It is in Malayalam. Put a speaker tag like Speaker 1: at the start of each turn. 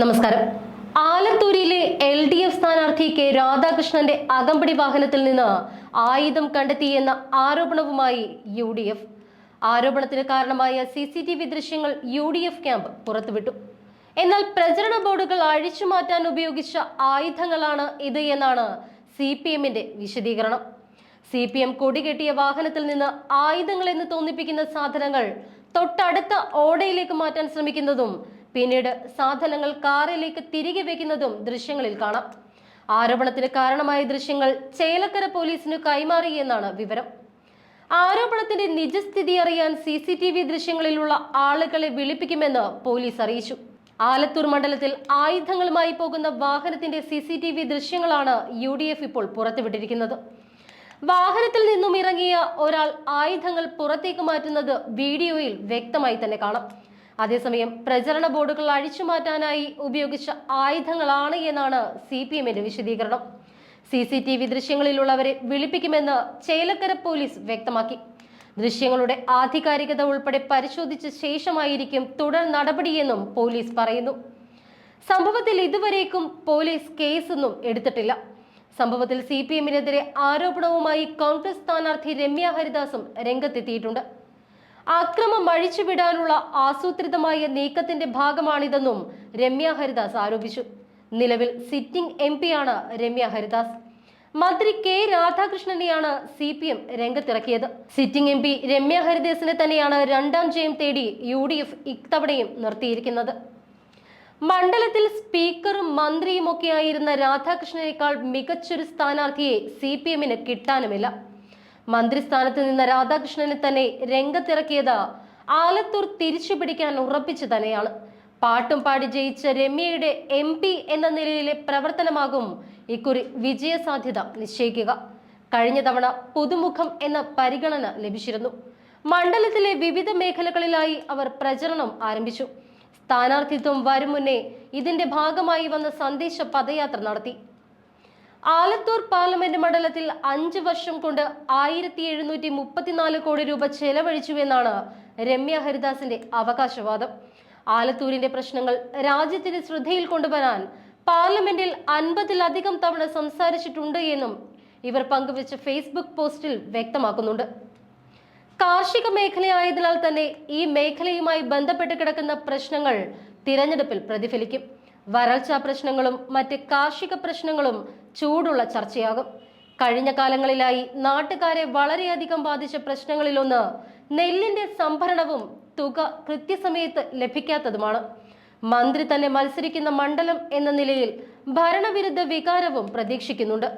Speaker 1: നമസ്കാരം. ആലത്തൂരിലെ എൽ ഡി എഫ് സ്ഥാനാർത്ഥി കെ രാധാകൃഷ്ണന്റെ അകമ്പടി വാഹനത്തിൽ നിന്ന് ആയുധം കണ്ടെത്തിയെന്ന ആരോപണവുമായി യു ഡി എഫ്. ആരോപണത്തിന് കാരണമായ സി സി ടി വി ദൃശ്യങ്ങൾ യു ഡി എഫ് ക്യാമ്പ് പുറത്തുവിട്ടു. എന്നാൽ പ്രചരണ ബോർഡുകൾ അഴിച്ചു മാറ്റാൻ ഉപയോഗിച്ച ആയുധങ്ങളാണ് ഇത് എന്നാണ് സി പി എമ്മിന്റെ വിശദീകരണം. സി പി എം കൊടികെട്ടിയ വാഹനത്തിൽ നിന്ന് ആയുധങ്ങൾ എന്ന് തോന്നിപ്പിക്കുന്ന സാധനങ്ങൾ തൊട്ടടുത്ത ഓടയിലേക്ക് മാറ്റാൻ ശ്രമിക്കുന്നതും പിന്നീട് സാധനങ്ങൾ കാറിലേക്ക് തിരികെ വെക്കുന്നതും ദൃശ്യങ്ങളിൽ കാണാം. ആരോപണത്തിന് കാരണമായ ദൃശ്യങ്ങൾ ചേലക്കര പോലീസിന് കൈമാറിയെന്നാണ് വിവരം. ആരോപണത്തിന്റെ നിജസ്ഥിതി അറിയാൻ സി സി ടി വി ദൃശ്യങ്ങളിലുള്ള ആളുകളെ വിളിപ്പിക്കുമെന്ന് പോലീസ് അറിയിച്ചു. ആലത്തൂർ മണ്ഡലത്തിൽ ആയുധങ്ങളുമായി പോകുന്ന വാഹനത്തിന്റെ സി സി ടി വി ദൃശ്യങ്ങളാണ് യു ഡി എഫ് ഇപ്പോൾ പുറത്തുവിട്ടിരിക്കുന്നത്. വാഹനത്തിൽ നിന്നും ഇറങ്ങിയ ഒരാൾ ആയുധങ്ങൾ പുറത്തേക്ക് മാറ്റുന്നത് വീഡിയോയിൽ വ്യക്തമായി തന്നെ കാണാം. അതേസമയം പ്രചരണ ബോർഡുകൾ അഴിച്ചുമാറ്റാനായി ഉപയോഗിച്ച ആയുധങ്ങളാണ് എന്നാണ് സി പി എമ്മിന്റെ വിശദീകരണം. സി സി ടി വി ദൃശ്യങ്ങളിലുള്ളവരെ വിളിപ്പിക്കുമെന്ന് ചേലക്കര പോലീസ് വ്യക്തമാക്കി. ദൃശ്യങ്ങളുടെ ആധികാരികത ഉൾപ്പെടെ പരിശോധിച്ച ശേഷമായിരിക്കും തുടർ നടപടിയെന്നും പോലീസ് പറയുന്നു. സംഭവത്തിൽ ഇതുവരേക്കും പോലീസ് കേസൊന്നും എടുത്തിട്ടില്ല. സംഭവത്തിൽ സി പി എമ്മിനെതിരെ ആരോപണവുമായി കോൺഗ്രസ് സ്ഥാനാർത്ഥി രമ്യ ഹരിദാസും രംഗത്തെത്തിയിട്ടുണ്ട്. അക്രമം അഴിച്ചുവിടാനുള്ള ആസൂത്രിതമായ നീക്കത്തിന്റെ ഭാഗമാണിതെന്നും രമ്യ ഹരിദാസ് ആരോപിച്ചു. നിലവിൽ സിറ്റിംഗ് എം പിയാണ് രമ്യ ഹരിദാസ്. മന്ത്രി കെ രാധാകൃഷ്ണനെയാണ് സി പി എം രംഗത്തിറക്കിയത്. സിറ്റിംഗ് എം പി രമ്യ ഹരിദാസിനെ തന്നെയാണ് രണ്ടാം ജയം തേടി യു ഡി എഫ് ഇത്തവണയും നിർത്തിയിരിക്കുന്നത്. മണ്ഡലത്തിൽ സ്പീക്കറും മന്ത്രിയുമൊക്കെയായിരുന്ന രാധാകൃഷ്ണനേക്കാൾ മികച്ചൊരു സ്ഥാനാർത്ഥിയെ സി പി എമ്മിന് കിട്ടാനുമില്ല. മന്ത്രിസ്ഥാനത്ത് നിന്ന് രാധാകൃഷ്ണനെ തന്നെ രംഗത്തിറക്കിയത് ആലത്തൂർ തിരിച്ചു പിടിക്കാൻ ഉറപ്പിച്ചു തന്നെയാണ്. പാട്ടും പാടി ജയിച്ച രമ്യയുടെ എം പി എന്ന നിലയിലെ പ്രവർത്തനമാകും ഇക്കുറി വിജയസാധ്യത നിശ്ചയിക്കുക. കഴിഞ്ഞ തവണ പുതുമുഖം എന്ന പരിഗണന ലഭിച്ചിരുന്നു. മണ്ഡലത്തിലെ വിവിധ മേഖലകളിലായി അവർ പ്രചരണം ആരംഭിച്ചു. സ്ഥാനാർത്ഥിത്വം വരും മുന്നേ ഇതിന്റെ ഭാഗമായി വന്ന സന്ദേശ പദയാത്ര നടത്തി. ആലത്തൂർ പാർലമെന്റ് മണ്ഡലത്തിൽ അഞ്ച് വർഷം കൊണ്ട് ആയിരത്തി എഴുന്നൂറ്റി മുപ്പത്തിനാല് കോടി രൂപ ചെലവഴിച്ചുവെന്നാണ് രമ്യ ഹരിദാസിന്റെ അവകാശവാദം. ആലത്തൂരിന്റെ പ്രശ്നങ്ങൾ രാജ്യത്തിന്റെ ശ്രദ്ധയിൽ കൊണ്ടുവരാൻ പാർലമെന്റിൽ അൻപതിലധികം തവണ സംസാരിച്ചിട്ടുണ്ട് എന്നും ഇവർ പങ്കുവച്ച ഫേസ്ബുക്ക് പോസ്റ്റിൽ വ്യക്തമാക്കുന്നുണ്ട്. കാർഷിക മേഖലയായതിനാൽ തന്നെ ഈ മേഖലയുമായി ബന്ധപ്പെട്ട് കിടക്കുന്ന പ്രശ്നങ്ങൾ തിരഞ്ഞെടുപ്പിൽ പ്രതിഫലിക്കും. വരൾച്ചാ പ്രശ്നങ്ങളും മറ്റ് കാർഷിക പ്രശ്നങ്ങളും ചൂടുള്ള ചർച്ചയാകും. കഴിഞ്ഞ കാലങ്ങളിലായി നാട്ടുകാരെ വളരെയധികം ബാധിച്ച പ്രശ്നങ്ങളിലൊന്ന് നെല്ലിന്റെ സംഭരണവും തുക കൃത്യസമയത്ത് ലഭിക്കാത്തതുമാണ്. മന്ത്രി തന്നെ മത്സരിക്കുന്ന മണ്ഡലം എന്ന നിലയിൽ ഭരണവിരുദ്ധ വികാരവും പ്രതീക്ഷിക്കുന്നുണ്ട്.